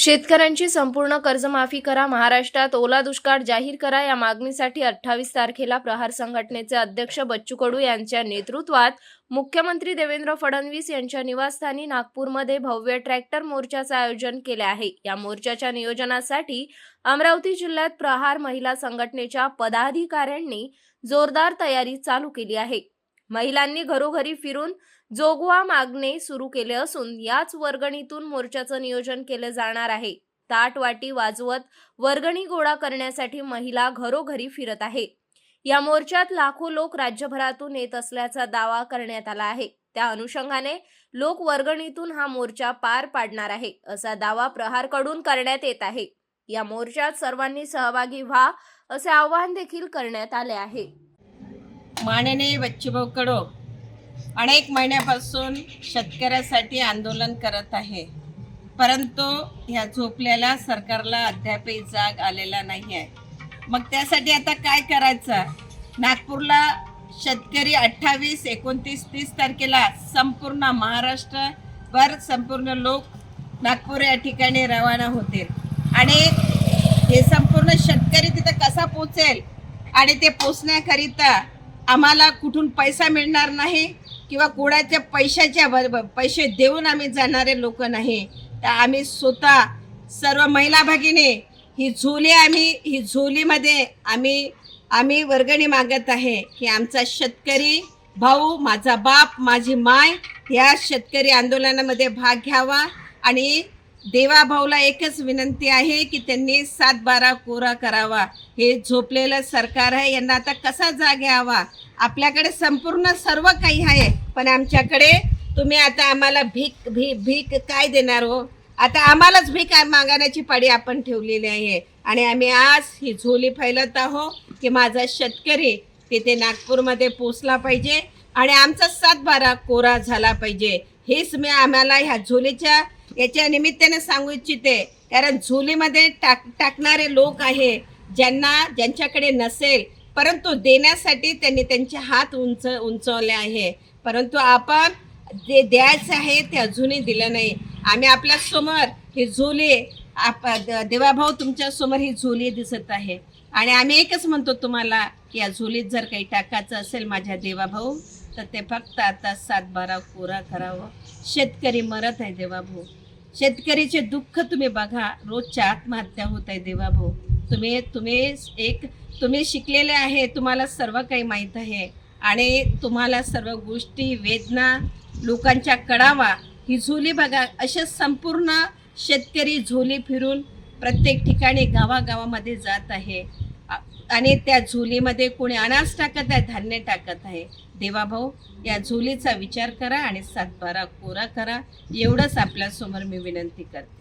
शेतकऱ्यांची संपूर्ण कर्जमाफी करा. महाराष्ट्रात ओला दुष्काळ जाहीर करा. या मागणीसाठी अठ्ठावीस तारखेला प्रहार संघटनेचे अध्यक्ष बच्चू कडू यांच्या नेतृत्वात मुख्यमंत्री देवेंद्र फडणवीस यांच्या निवासस्थानी नागपूरमध्ये भव्य ट्रॅक्टर मोर्चाचं आयोजन केले आहे. या मोर्चाच्या नियोजनासाठी अमरावती जिल्ह्यात प्रहार महिला संघटनेच्या पदाधिकाऱ्यांनी जोरदार तयारी चालू केली आहे. महिलांनी घरोघरी फिरून जोगवा मागणे सुरू केले असून याच वर्गणीतून मोर्चाचं नियोजन केलं जाणार आहे. ताट वाटी वाजवत वर्गणी गोळा करण्यासाठी महिला घरोघरी फिरत आहे. या मोर्चात लाखो लोक राज्यभरातून येत असल्याचा दावा करण्यात आला आहे. त्या अनुषंगाने लोक वर्गणीतून हा मोर्चा पार पाडणार आहे असा दावा प्रहारकडून करण्यात येत आहे. या मोर्चात सर्वांनी सहभागी व्हा असे आवाहन देखील करण्यात आले आहे. माननीय बच्चूभाऊ कडो अनेक महिन्यापासून शेतकऱ्यासाठी आंदोलन करत आहे. परंतु ह्या झोपलेल्या सरकारला अद्यापही जाग आलेला नाही आहे मग त्यासाठी आता काय करायचं? नागपूरला शेतकरी अठ्ठावीस एकोणतीस तीस तारखेला संपूर्ण महाराष्ट्रभर संपूर्ण लोक नागपूर या ठिकाणी रवाना होतील. आणि हे संपूर्ण शेतकरी तिथं कसा पोचेल आणि ते पोचण्याकरिता आम्हाला कुठून पैसा मिळणार नाही किंवा कोणाच्या पैशाच्या ब- पैसे देऊन आम्ही जाणारे लोक नाही. तर आम्ही स्वतः सर्व महिला भगिनी ही झोली आम्ही ही झोलीमध्ये आम्ही आम्ही वर्गणी मागत आहे. की आमचा शेतकरी भाऊ माझा बाप माझी माय या शेतकरी आंदोलनामध्ये भाग घ्यावा आणि देवाभाऊला एकच विनंती आहे की त्यांनी सात बारा कोरा करावा. हे झोपलेलं सरकार आहे यांना आता कसा जाग यावा? आपल्याकडे संपूर्ण सर्व काही आहे पण आमच्याकडे तुम्ही आता आम्हाला भीक भी भीक काय देणार हो? आता आम्हालाच भीक मागण्याची पाडी आपण ठेवलेली आहे. आणि आम्ही आज ही झोली फैलत आहो की माझा शेतकरी तिथे नागपूरमध्ये पोचला पाहिजे आणि आमचा सात बारा कोरा झाला पाहिजे. हेच मी आम्हाला ह्या झोलीच्या याच्या निमित्ताने सांगू इच्छिते कारण झोलीमध्ये टाक टाकणारे लोक आहे ज्यांना ज्यांच्याकडे नसेल परंतु देण्यासाठी त्यांनी त्यांचे हात उंच उंचवले आहे. परंतु आपण जे द्यायचं आहे ते अजूनही दिलं नाही. आम्ही आपल्यासमोर ही झोली आप देवाभाऊ तुमच्यासमोर ही झोली दिसत आहे. आणि आम्ही एकच म्हणतो तुम्हाला की या झोलीत जर काही टाकायचं असेल माझ्या देवाभाऊ तर ते फक्त आता सातबारा कोरा करावं. शेतकरी मरत आहे देवाभाऊ. शेतकरीचे दुःख तुम्ही बघा. रोजच्या आत्महत्या होत आहे देवाभाऊ तुम्ही तुम्ही एक तुम्ही शिकलेले आहे तुम्हाला सर्व काही माहीत आहे. आणि तुम्हाला सर्व गोष्टी वेदना लोकांच्या कडावा ही झोली बघा. असे संपूर्ण शेतकरी झोली फिरून प्रत्येक ठिकाणी गावागावामध्ये जात आहे. आणि त्या झोलीमध्ये कोणी अनाज टाकत आहे धान्य टाकत आहे. देवाभाऊ या झोलीचा विचार करा आणि सातबारा कोरा करा. एवढंच आपल्यासमोर मी विनंती करते.